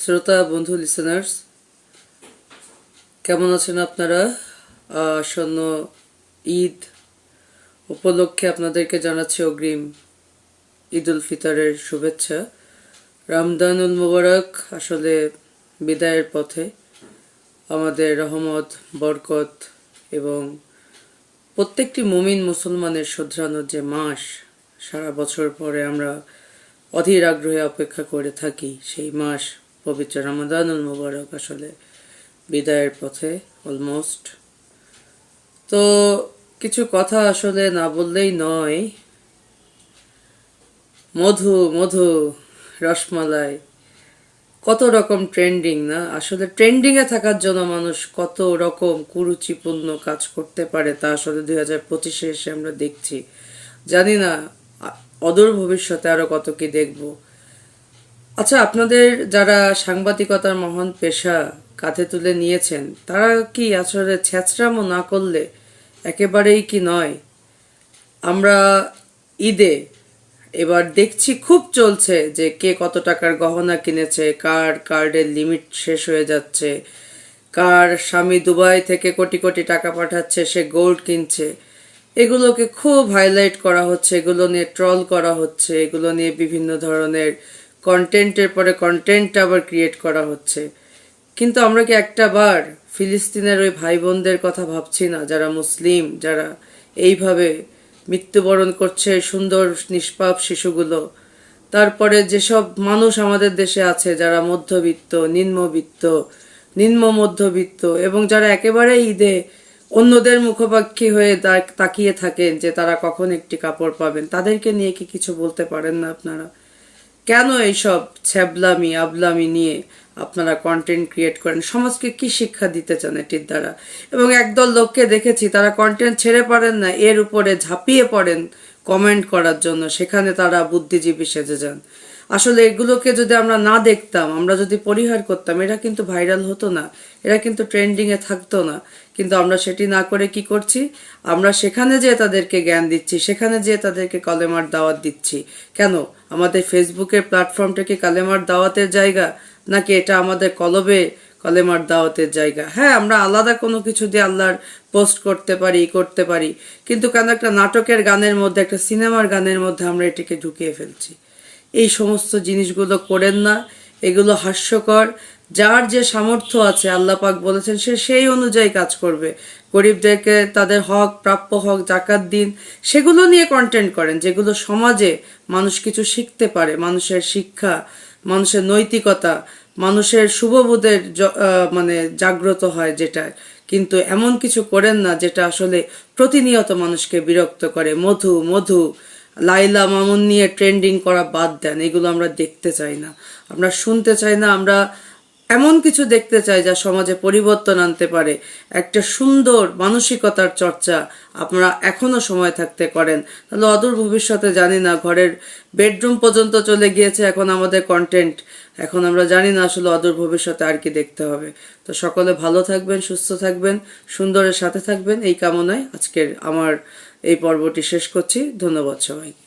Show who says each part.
Speaker 1: শ্রোতা, বন্ধু লিসেনার্স কেমন আছেন আপনারা? আসন্ন ঈদ উপলক্ষে আপনাদেরকে জানাচ্ছি অগ্রিম ঈদ উল ফিতরের শুভেচ্ছা। রামদানুল মুবারক আসলে বিদায়ের পথে আমাদের রহমত, বরকত এবং প্রত্যেকটি মুমিন মুসলমানের শোধরানোর যে মাস, সারা বছর পরে আমরা অধীর আগ্রহে অপেক্ষা করে থাকি সেই মাস পবিত্র রমাদানুল মুবারক আসলে বিদায়ের পথে অলমোস্ট তো কিছু কথা আসলে না বললেই নয়। মধু মধু, রসমালাই, কত রকম ট্রেন্ডিং না? আসলে ট্রেন্ডিং এ থাকার জন্য মানুষ কত রকম কুরুচিপূর্ণ কাজ করতে পারে তা আসলে দুই হাজার পঁচিশে এসে আমরা দেখছি। জানি না অদূর ভবিষ্যতে আরও কত কি দেখব। আচ্ছা আপনাদের যারা সাংবাদিকতার মহান পেশা কাঁধে তুলে নিয়েছেন, তারা কি আসলে ছ্যাচরামো না করলে একেবারেই কি নয়? আমরা ঈদে এবার দেখছি খুব চলছে যে কে কত টাকার গহনা কিনেছে, কার কার্ডের লিমিট শেষ হয়ে যাচ্ছে, কার স্বামী দুবাই থেকে কোটি কোটি টাকা পাঠাচ্ছে, সে গোল্ড কিনছে। এগুলোকে খুব হাইলাইট করা হচ্ছে, এগুলো নিয়ে ট্রল করা হচ্ছে, এগুলো নিয়ে বিভিন্ন ধরনের কন্টেন্টের পরে কন্টেন্ট আবার ক্রিয়েট করা হচ্ছে। কিন্তু আমরা কি একটা বার ফিলিস্তিনের ওই ভাই বোনদের কথা ভাবছি না? যারা মুসলিম, যারা এইভাবে মৃত্যুবরণ করছে, সুন্দর, নিষ্পাপ শিশুগুলো। তারপরে যেসব মানুষ আমাদের দেশে আছে, যারা মধ্যবিত্ত, নিম্নবিত্ত, নিম্ন মধ্যবিত্ত, এবং যারা একেবারে ঈদে অন্যদের মুখপাক্ষী হয়ে তাকিয়ে থাকেন যে তারা কখন একটি কাপড় পাবেন, তাদেরকে নিয়ে কি কিছু বলতে পারেন না আপনারা? কেন এইসব ছ্যাবলামি, আবলামি নিয়ে আপনারা কন্টেন্ট ক্রিয়েট করেন? সমাজকে কি শিক্ষা দিতে চান এটির দ্বারা? এবং একদল লোককে দেখেছি, তারা কন্টেন্ট ছেড়ে পারেন না, এর উপরে ঝাঁপিয়ে পড়েন কমেন্ট করার জন্য। সেখানে তারা বুদ্ধিজীবী সেজে যান। আসলে এগুলোকে যদি আমরা না দেখতাম, আমরা যদি পরিহার করতাম, এরা কিন্তু ভাইরাল হতো না, এরা কিন্তু ট্রেন্ডিং এ থাকতো না। কিন্তু আমরা সেটি না করে কি করছি? আমরা সেখানে যেয়ে তাদেরকে জ্ঞান দিচ্ছি, সেখানে যেয়ে তাদেরকে কলেমার দাওয়াত দিচ্ছি। কেন? আমাদের ফেসবুকের প্ল্যাটফর্মটা কি কালেমার দাওয়াতের জায়গা, নাকি এটা আমাদের কলবে কলেমার দাওয়াতের জায়গা? হ্যাঁ আমরা আলাদা কোনো কিছু দিয়ে আল্লাহর পোস্ট করতে পারি করতে পারি। কিন্তু কেন একটা নাটকের গানের মধ্যে, একটা সিনেমার গানের মধ্যে আমরা এটিকে ঢুকিয়ে ফেলছি? এই সমস্ত জিনিসগুলো করেন না। এগুলো হাস্যকর। যার যে সামর্থ্য আছে আল্লাহ পাক বলেছেন, সে সেই অনুযায়ী কাজ করবে। গরিবদেরকে তাদের হক, প্রাপ্য হক, জাকাত, দিন, সেগুলো নিয়ে কন্টেন্ট করেন, যেগুলো সমাজে মানুষ কিছু শিখতে পারে। মানুষের শিক্ষা, মানুষের নৈতিকতা, মানুষের শুভবোধের মানে জাগ্রত হয় যেটা। কিন্তু এমন কিছু করেন না যেটা আসলে প্রতিনিয়ত মানুষকে বিরক্ত করে। মধু মধু লাইলা মামুন নিয়ে ট্রেন্ডিং করা বাদ দেন, এগুলো আমরা দেখতে চাই না। আমরা শুনতে চাই না, আমরা এমন কিছু দেখতে চাই যা সমাজে পরিবর্তন আনতে পারে। একটা সুন্দর মানসিকতার চর্চা আপনারা এখনও সময় থাকতে করেন। তাহলে অদূর ভবিষ্যতে জানি না, ঘরের বেডরুম পর্যন্ত চলে গিয়েছে এখন আমাদের কন্টেন্ট এখন আমরা জানি না আসলে অদূর ভবিষ্যতে আর কি দেখতে হবে। তো সকলে ভালো থাকবেন, সুস্থ থাকবেন, সুন্দরের সাথে থাকবেন, এই কামনায় আজকের আমার এই পর্বটি শেষ করছি। ধন্যবাদ সবাইকে।